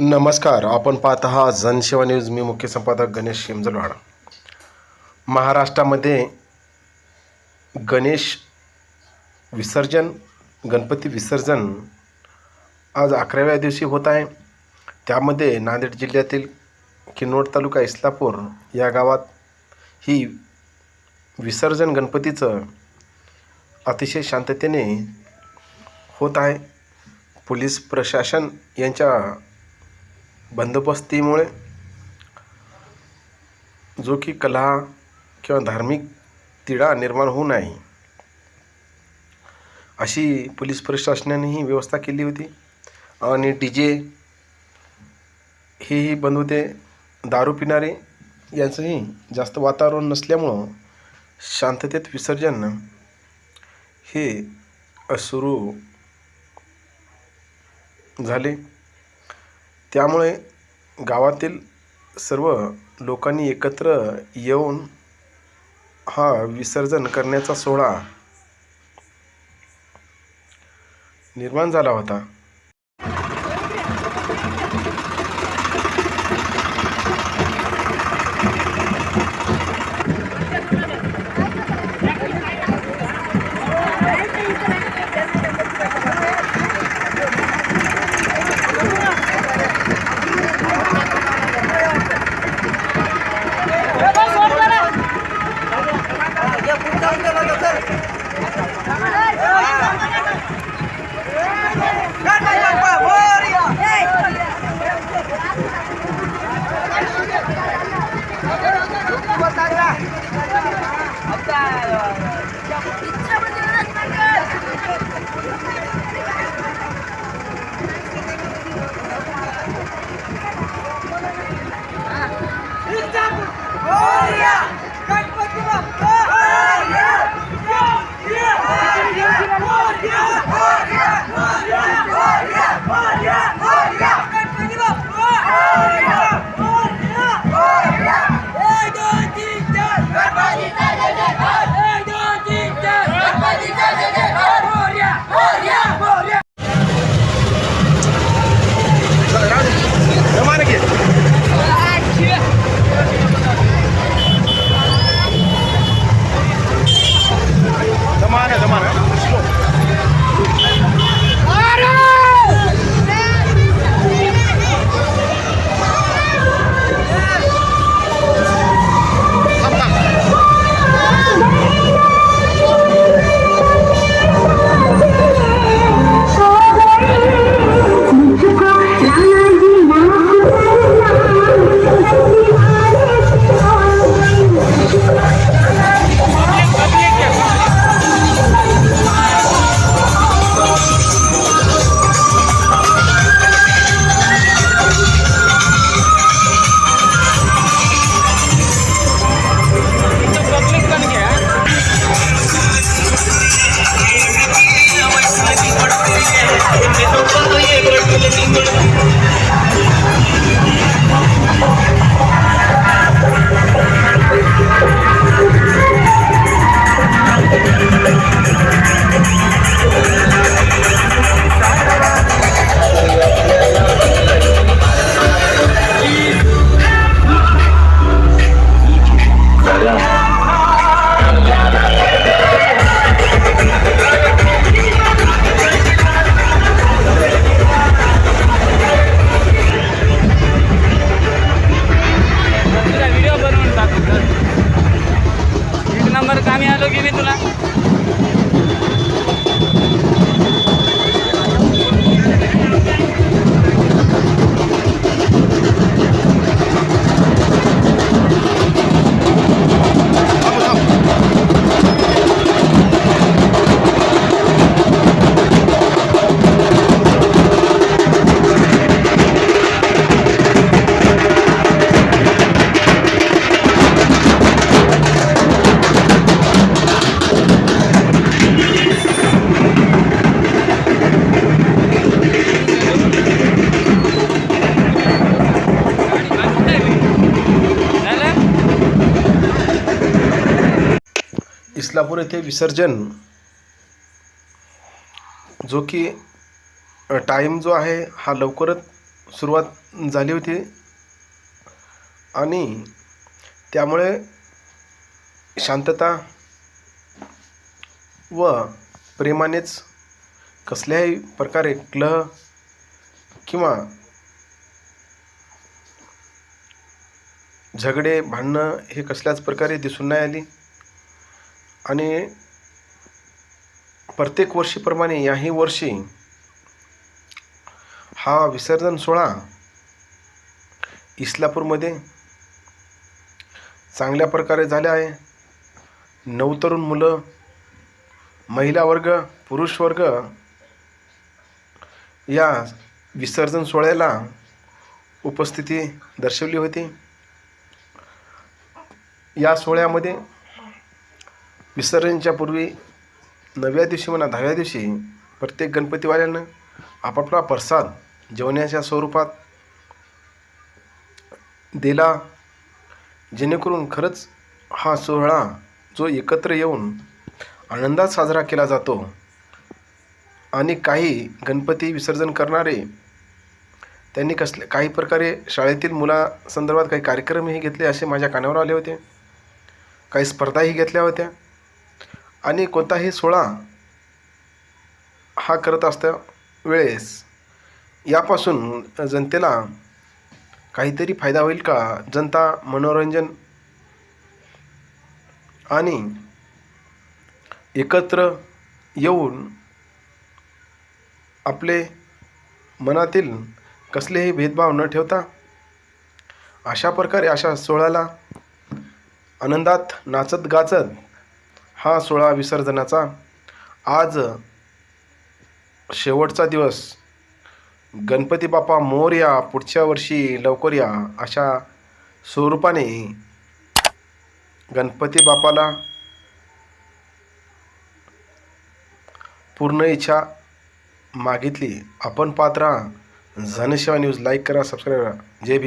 नमस्कार आपण पाहत आहात जनसेवा न्यूज. मी मुख्य संपादक गणेश शिमजलवाडा महाराष्ट्रामध्ये गणेश विसर्जन गणपती विसर्जन आज अकराव्या दिवशी होत आहे. त्यामध्ये नांदेड जिल्ह्यातील किनवट तालुका इस्लापूर या गावात ही विसर्जन गणपतीचं अतिशय शांततेने होत आहे. पोलीस प्रशासन यांच्या बंदोबस्तीमुळे जो की कला किंवा धार्मिक तिढा निर्माण होऊ नये अशी पोलीस प्रशासनाने ही व्यवस्था केली होती. आणि डी जे हेही बंद होते. दारू पिणारे यांचंही जास्त वातावरण नसल्यामुळं शांततेत विसर्जन हे सुरू झाले. त्यामुळे गावातील सर्व लोकांनी एकत्र येऊन हा विसर्जन करण्याचा सोहळा निर्माण झाला होता. आम्ही आलो की मी तुला इस्लापूर येथे विसर्जन जो की टाईम जो आहे हा लवकरच सुरुवात झाली होती. आणि त्यामुळे शांतता व प्रेमानेच कसल्याही प्रकारे क्लह किंवा झगडे भांडणं हे कसल्याच प्रकारे दिसून नाही आली. आणि प्रत्येक वर्षीप्रमाणे याही वर्षी हा विसर्जन सोहळा इस्लापूरमध्ये चांगल्या प्रकारे झाले आहे. नवतरुण मुलं महिला वर्ग पुरुष वर्ग या विसर्जन सोहळ्याला उपस्थिती दर्शवली होती. या सोहळ्यामध्ये विसर्जनच्या पूर्वी नवव्या दिवशी म्हणा दहाव्या दिवशी प्रत्येक गणपतीवाल्यानं आपापला प्रसाद जेवण्याच्या स्वरूपात दिला जेणेकरून खरंच हा सोहळा जो एकत्र येऊन आनंदात साजरा केला जातो आणि काही गणपती विसर्जन करणारे त्यांनी कसले काही प्रकारे शाळेतील मुलासंदर्भात काही कार्यक्रमही घेतले असे माझ्या कानावर आले होते. काही स्पर्धाही घेतल्या होत्या. आणि कोणताही सोहळा हा करत असता वेळेस. यापासून जनतेला काहीतरी फायदा होईल का? जनता मनोरंजन आणि एकत्र येऊन आपले मनातील कसलेही भेदभाव न ठेवता अशा प्रकारे अशा सोहळ्याला आनंदात नाचत गाचत हा सोळा विसर्जनाचा आज शेवटचा दिवस. गणपती बाप्पा मोरया पुढच्या वर्षी लवकर या अशा स्वरूपाने गणपती बाप्पाला पूर्ण इच्छा मागितली. आपण पात्रा राहा न्यूज लाईक करा सबस्क्राईब करा. जय भीम.